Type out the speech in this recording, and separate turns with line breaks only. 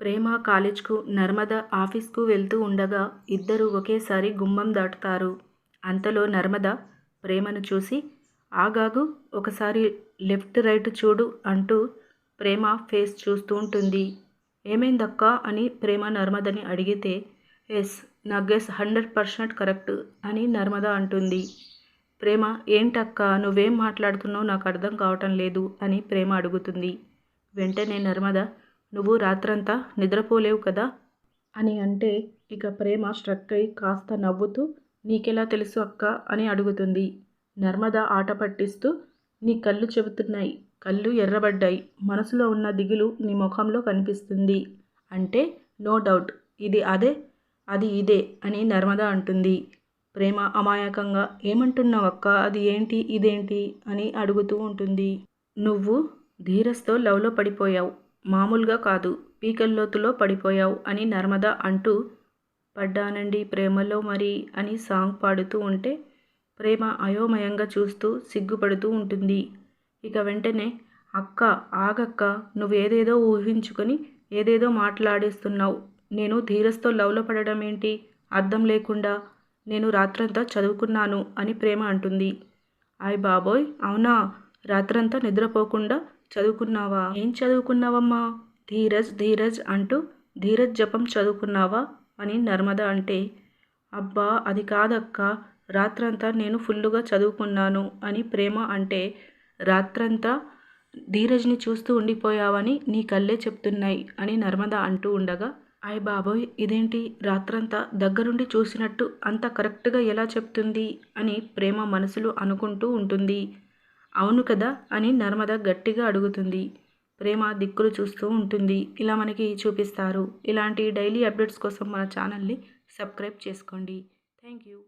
ప్రేమ కాలేజ్కు నర్మద ఆఫీస్కు వెళ్తూ ఉండగా ఇద్దరూ ఒకేసారి గుమ్మం దాటుతారు. అంతలో నర్మద ప్రేమను చూసి ఆగాగు ఒకసారి లెఫ్ట్ రైట్ చూడు అంటూ ప్రేమ ఫేస్ చూస్తూ ఉంటుంది. ఏమైందక్కా? అని ప్రేమ నర్మదని అడిగితే ఎస్ నా గెస్ హండ్రెడ్ పర్సెంట్ కరెక్ట్ అని నర్మద అంటుంది. ప్రేమ ఏంటక్క నువ్వేం మాట్లాడుతున్నావు? నాకు అర్థం కావటం లేదు అని ప్రేమ అడుగుతుంది. వెంటనే నర్మద నువ్వు రాత్రంతా నిద్రపోలేవు కదా? అని అంటే ఇక ప్రేమ స్ట్రక్ అయి కాస్త నవ్వుతూ నీకెలా తెలుసు అక్క? అని అడుగుతుంది. నర్మద ఆట పట్టిస్తూ నీ కళ్ళు చెబుతున్నాయి. కళ్ళు ఎర్రబడ్డాయి. మనసులో ఉన్న దిగులు నీ ముఖంలో కనిపిస్తుంది. అంటే నో డౌట్. ఇది అదే? అది ఇదే? అని నర్మద అంటుంది. ప్రేమ అమాయకంగా ఏమంటున్నావు అక్క? అది ఏంటి? ఇదేంటి? అని అడుగుతూ ఉంటుంది. నువ్వు ధీరస్తో లవ్లో పడిపోయావు. మామూలుగా కాదు. పీకల్లోతులో పడిపోయావు అని నర్మద అంటూ పడ్డానండి ప్రేమలో మరి అని సాంగ్ పాడుతూ ఉంటే ప్రేమ అయోమయంగా చూస్తూ సిగ్గుపడుతూ ఉంటుంది. ఇక వెంటనే అక్క ఆగక్క నువ్వేదేదో ఊహించుకొని ఏదేదో మాట్లాడేస్తున్నావు. నేను ధీరస్తో లవ్లో పడడం ఏంటి అర్థం లేకుండా నేను రాత్రంతా చదువుకున్నాను అని ప్రేమ అంటుంది. ఆయ్ బాబోయ్ అవునా? రాత్రంతా నిద్రపోకుండా చదువుకున్నావా? ఏం చదువుకున్నావమ్మా? ధీరజ్ ధీరజ్ అంటూ ధీరజ్ జపం చదువుకున్నావా? అని నర్మద అంటే అబ్బా అది కాదక్క రాత్రంతా నేను ఫుల్లుగా చదువుకున్నాను అని ప్రేమ అంటే రాత్రంతా ధీరజ్ని చూస్తూ ఉండిపోయావని నీ కళ్ళే చెప్తున్నాయి అని నర్మద అంటూ ఉండగా అయ్ బాబోయ్ ఇదేంటి? రాత్రంతా దగ్గరుండి చూసినట్టు అంత కరెక్ట్గా ఎలా చెప్తుంది? అని ప్రేమ మనసులో అనుకుంటూ ఉంటుంది. అవును కదా? అని నర్మద గట్టిగా అడుగుతుంది. ప్రేమ దిక్కులు చూస్తూ ఉంటుంది. ఇలా మనకి చూపిస్తారు. ఇలాంటి డైలీ అప్డేట్స్ కోసం మన ఛానల్ని సబ్స్క్రైబ్ చేసుకోండి. Thank you.